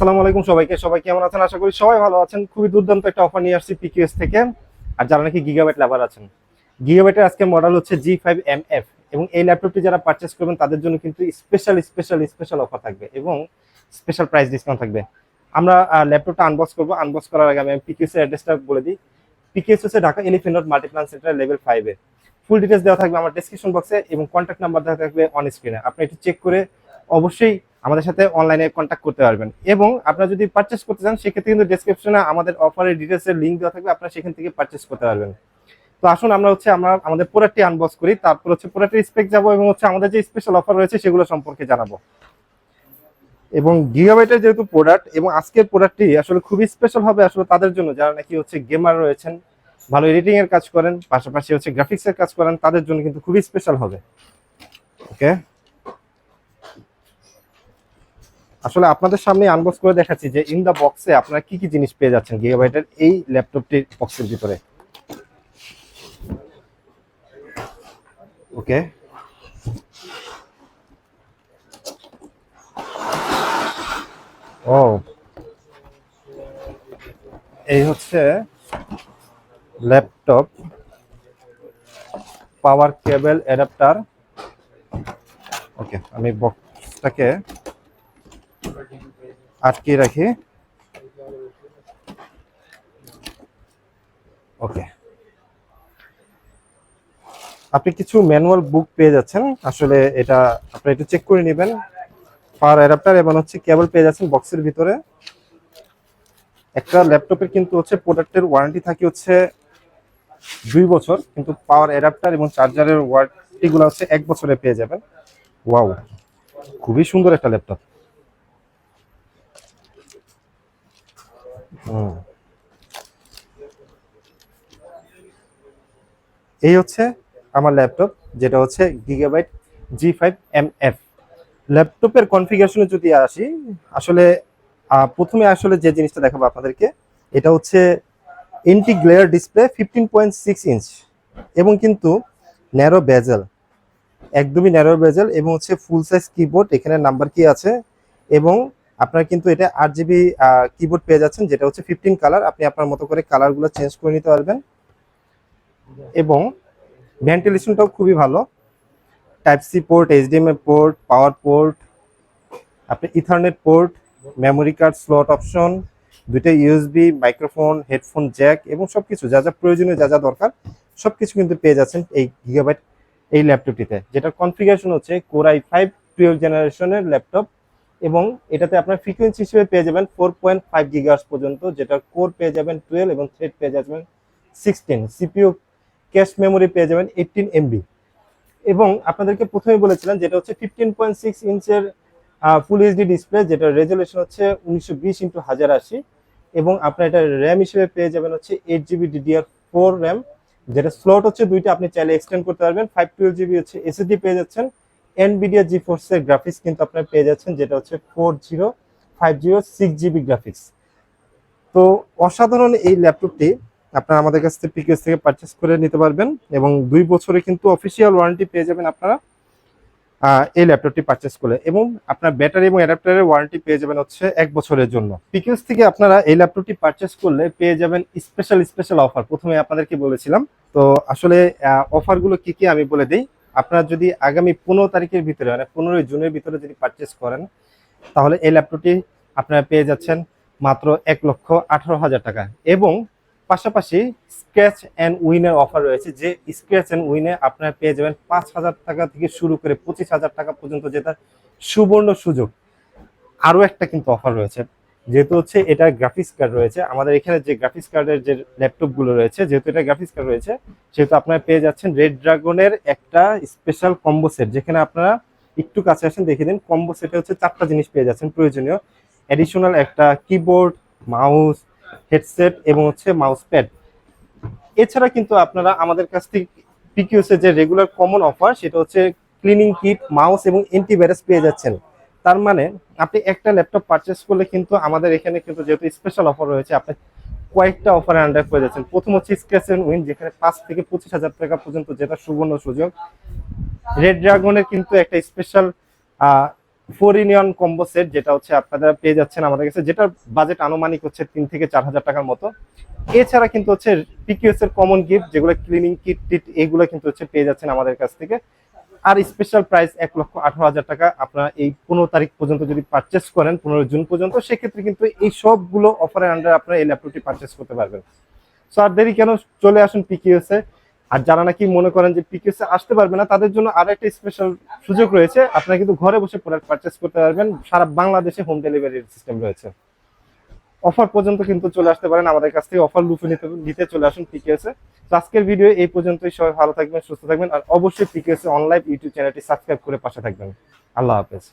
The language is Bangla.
আসসালামু আলাইকুম সবাইকে। সবাই কেমন আছেন? আশা করি সবাই ভালো আছেন। খুবই দুর্দান্ত একটা অফার নিয়ে আসছি পিকিউএস থেকে। আর যারা নাকি গিগাবাইট লাভার আছেন গিগাবাইটের আজকে মডেল হচ্ছে জি ফাইভ এম এফ এবং এই ল্যাপটপটি যারা পারচেস করবেন, তাদের জন্য কিন্তু স্পেশাল স্পেশাল স্পেশাল অফার থাকবে এবং স্পেশাল প্রাইস ডিসকাউন্ট থাকবে। আমরা ল্যাপটপটা আনবক্স করব। আনবক্স করার আগে আমি পিকিউএস এর অ্যাড্রেসটা বলে দিই। পিকিউএস হচ্ছে Dhaka elephant multiplan centre level ফাইভে ফুল ডিটেলস দেওয়া থাকবে আমার ডেসক্রিপশন বক্সে এবং কন্ট্যাক্ট নাম্বার দেওয়া থাকবে অন স্ক্রিনে আপনি একটু চেক করে অবশ্যই আমাদের সাথে অনলাইনে কন্ট্যাক্ট করতে পারবেন। এবং আপনারা যদি পারচেস করতে চান, সেক্ষেত্রে কিন্তু ডেসক্রিপশনে আমাদের অফারের ডিটেলসের লিঙ্ক দেওয়া থাকবে, আপনারা সেখান থেকে পারচেস করতে পারবেন। তো আসুন আমরা হচ্ছে, আমরা আমাদের প্রোডাক্টটি আনবক্স করি, তারপর হচ্ছে প্রোডাক্টের স্পেক যাব এবং হচ্ছে আমাদের যে স্পেশাল অফার রয়েছে, সেগুলো সম্পর্কে জানাব। এবং গিগাবাইটের যেহেতু প্রোডাক্ট এবং আজকের প্রোডাক্টটি আসলে খুবই স্পেশাল হবে আসলে তাদের জন্য, যারা নাকি হচ্ছে গেমার রয়েছেন, ভালো এডিটিং এর কাজ করেন, পাশাপাশি হচ্ছে গ্রাফিক্স এর কাজ করেন, তাদের জন্য কিন্তু খুবই স্পেশাল হবে। ওকে আসলে আপনাদের সামনে আনবক্স করে দেখাচ্ছি যে ইন দা বক্সে আপনারা কি কি জিনিস পেয়ে যাচ্ছেন গিগাবাইটের এই ল্যাপটপটির বক্সের ভিতরে। ওকে ও এই হচ্ছে ল্যাপটপ পাওয়ার কেবল অ্যাডাপ্টার ওকে আমি বক্সটাকে আটকে রাখি। ওকে আপনি কিছু ম্যানুয়াল বুক পেয়ে যাচ্ছেন। আসলে এটা আপনি একটু চেক করে নেবেন। পাওয়ার অ্যাডাপ্টার এবং হচ্ছে কেবল পেয়ে যাচ্ছেন বক্সের ভিতরে। একটা ল্যাপটপের কিন্তু হচ্ছে প্রোডাক্টের ওয়ারেন্টি থাকে হচ্ছে দুই বছর। কিন্তু পাওয়ার অ্যাডাপ্টার এবং চার্জারের ওয়ারেন্টিগুলো হচ্ছে এক বছরে পেয়ে যাবেন। ওয়াও খুবই সুন্দর একটা ল্যাপটপ এই হচ্ছে আমার ল্যাপটপ, যেটা হচ্ছে Gigabyte G five M F ল্যাপটপের কনফিগারেশনে যদি আসি, আসলে প্রথমে আসলে যে জিনিসটা দেখাবো আপনাদেরকে, এটা হচ্ছে anti glare display fifteen point six inch এবং কিন্তু ন্যারো বেজেল একদমই ন্যারো বেজেল এবং হচ্ছে ফুল সাইজ কিবোর্ড এখানে নাম্বার কি আছে এবং আপনার কিন্তু এটা আট জিবি কিবোর্ড পেয়ে যাচ্ছেন, যেটা হচ্ছে ফিফটিন কালার আপনি আপনার মতো করে কালারগুলো চেঞ্জ করে নিতে পারবেন। এবং ভেন্টিলেশনটাও খুবই ভালো। Type C port HDMI port power port আপনি ethernet port memory card slot option দুইটা ইউএসবি মাইক্রোফোন হেডফোন জ্যাক এবং সব কিছু যা যা প্রয়োজনীয়, যা যা দরকার সব কিছু কিন্তু পেয়ে যাচ্ছেন এই গিগাবাইট এই ল্যাপটপটিতে যেটার কনফিগারেশন হচ্ছে কোরাই ফাইভ টুয়েলভ জেনারেশনের ল্যাপটপ এবং এটাতে আপনার ফ্রিকোয়েন্সি হিসেবে পেয়ে যাবেন ফোর পয়েন্ট ফাইভ গিগার্স পর্যন্ত যেটা কোর পেয়ে যাবেন টুয়েলভ এবং থ্রেড পেয়ে যাবেন সিক্সটিন সিপিইউ ক্যাশ মেমোরি পেয়ে যাবেন এইটিন এমবি এবং আপনাদেরকে প্রথমে বলেছিলাম যেটা হচ্ছে ফিফটিন পয়েন্ট সিক্স ইঞ্চের ফুল এইচডি ডিসপ্লে যেটা রেজলিউশন হচ্ছে উনিশশো বিশ ইন্টু হাজার আশি, এবং আপনার এটা র্যাম হিসেবে পেয়ে যাবেন হচ্ছে eight GB DDR four RAM যেটা স্লট হচ্ছে দুইটা, আপনি চাইলে এক্সটেন্ড করতে পারবেন ফাইভ টুয়েলভ জিবি হচ্ছে এসএসডি পেয়ে যাচ্ছেন এনবিডিয়া জি ফোর্সের গ্রাফিক্স কিন্তু আপনার পেয়ে যাচ্ছেন, যেটা হচ্ছে four zero five zero six GB graphics তো অসাধারণ এই ল্যাপটপটি আপনারা আমাদের কাছ থেকে পিকেস থেকে পারচেস করে নিতে পারবেন এবং দুই বছরে কিন্তু অফিসিয়াল ওয়ারেন্টি পেয়ে যাবেন আপনারা এই ল্যাপটপটি পারচেস করলে এবং আপনার ব্যাটারি এবং অ্যাডাপ্টারের ওয়ারেন্টি পেয়ে যাবেন হচ্ছে এক বছরের জন্য। পিকিউস থেকে আপনারা এই ল্যাপটপটি পারচেস করলে পেয়ে যাবেন স্পেশাল স্পেশাল অফার প্রথমে আপনাদেরকে বলেছিলাম, তো আসলে অফারগুলো কি কি আমি বলে দিই। আপনারা যদি আগামী পনেরো তারিখের ভিতরে মানে পনেরোই জুনের ভিতরে যদি পারচেস করেন, তাহলে এই ল্যাপটপটি আপনারা পেয়ে যাচ্ছেন মাত্র এক লক্ষ আঠারো হাজার টাকা। এবং পাশাপাশি স্ক্র্যাচ অ্যান্ড উইনের অফার রয়েছে, যে স্ক্র্যাচ অ্যান্ড উইনে আপনারা পেয়ে যাবেন পাঁচ হাজার টাকা থেকে শুরু করে পঁচিশ হাজার টাকা পর্যন্ত যেটা সুবর্ণ সুযোগ। আরও একটা কিন্তু অফার রয়েছে। যেহেতু হচ্ছে এটা গ্রাফিক্স কার্ড রয়েছে, আমাদের এখানে যে গ্রাফিক্স কার্ডের যে ল্যাপটপগুলো রয়েছে, যেহেতু এটা গ্রাফিক্স কার্ড রয়েছে, সেহেতু আপনারা পেয়ে যাচ্ছেন রেড ড্রাগনের একটা স্পেশাল কম্বো সেট যেখানে আপনারা একটু কাছে আসেন দেখে দিন কম্বো সেটে হচ্ছে চারটা জিনিস পেয়ে যাচ্ছেন, প্রয়োজনীয়। অ্যাডিশনাল একটা কিবোর্ড মাউস হেডসেট এবং হচ্ছে মাউস প্যাড এছাড়া কিন্তু আপনারা আমাদের কাছ থেকে পিকিউস এর যে রেগুলার কমন অফার সেটা হচ্ছে ক্লিনিং কিট মাউস এবং অ্যান্টিভাইরাস পেয়ে যাচ্ছেন। তার মানে আপনি একটা ল্যাপটপ পারচেস করলে কিন্তু আমাদের এখানে কিন্তু যেহেতু স্পেশাল অফার রয়েছে, আপনি কয়েকটা অফারে আন্ডার পেয়ে যাচ্ছেন প্রথম হচ্ছে স্ক্র্যাচ উইন যেখানে পাঁচ থেকে পঁচিশ হাজার টাকা পর্যন্ত যেটা সুবর্ণ সুযোগ। রেড ড্রাগনের কিন্তু একটা special four in one combo set যেটা হচ্ছে আপনারা পেয়ে যাচ্ছেন আমাদের কাছে, যেটার বাজেট আনুমানিক হচ্ছে তিন থেকে চার হাজার টাকার মতো। এছাড়া কিন্তু হচ্ছে পিকিউএস এর কমন গিফট যেগুলো ক্লিনিং কিট টিট, এগুলো কিন্তু হচ্ছে পেয়ে যাচ্ছেন আমাদের কাছ থেকে। আর স্পেশাল প্রাইস এক লক্ষ আঠারো হাজার টাকা। আপনারা এই পনেরো তারিখ পর্যন্ত যদি পারচেস করেন, পনেরো জুন পর্যন্ত, সেক্ষেত্রে কিন্তু এই সবগুলো অফারের আন্ডারে আপনারা এই ল্যাপটপটি পারচেস করতে পারবেন। সো আর দেরি কেন? চলে আসুন পিকিউএস এ। আর যারা নাকি মনে করেন যে পিকিউএস এ আসতে পারবে না, তাদের জন্য আরও একটা স্পেশাল সুযোগ রয়েছে। আপনারা কিন্তু ঘরে বসে প্রোডাক্ট পারচেস করতে পারবেন। সারা বাংলাদেশে হোম ডেলিভারির সিস্টেম রয়েছে। অফার পর্যন্ত কিন্তু চলে আসতে পারেন। আমাদের কাছ থেকে অফার লুফে নিতে নিতে চলে আসুন পিকেএসে আজকের ভিডিও এই পর্যন্তই। সবাই ভালো থাকবেন, সুস্থ থাকবেন। আর অবশ্যই পিকেএসে অনলাইন ইউটিউব চ্যানেলটি সাবস্ক্রাইব করে পাশে থাকবেন। আল্লাহ হাফেজ।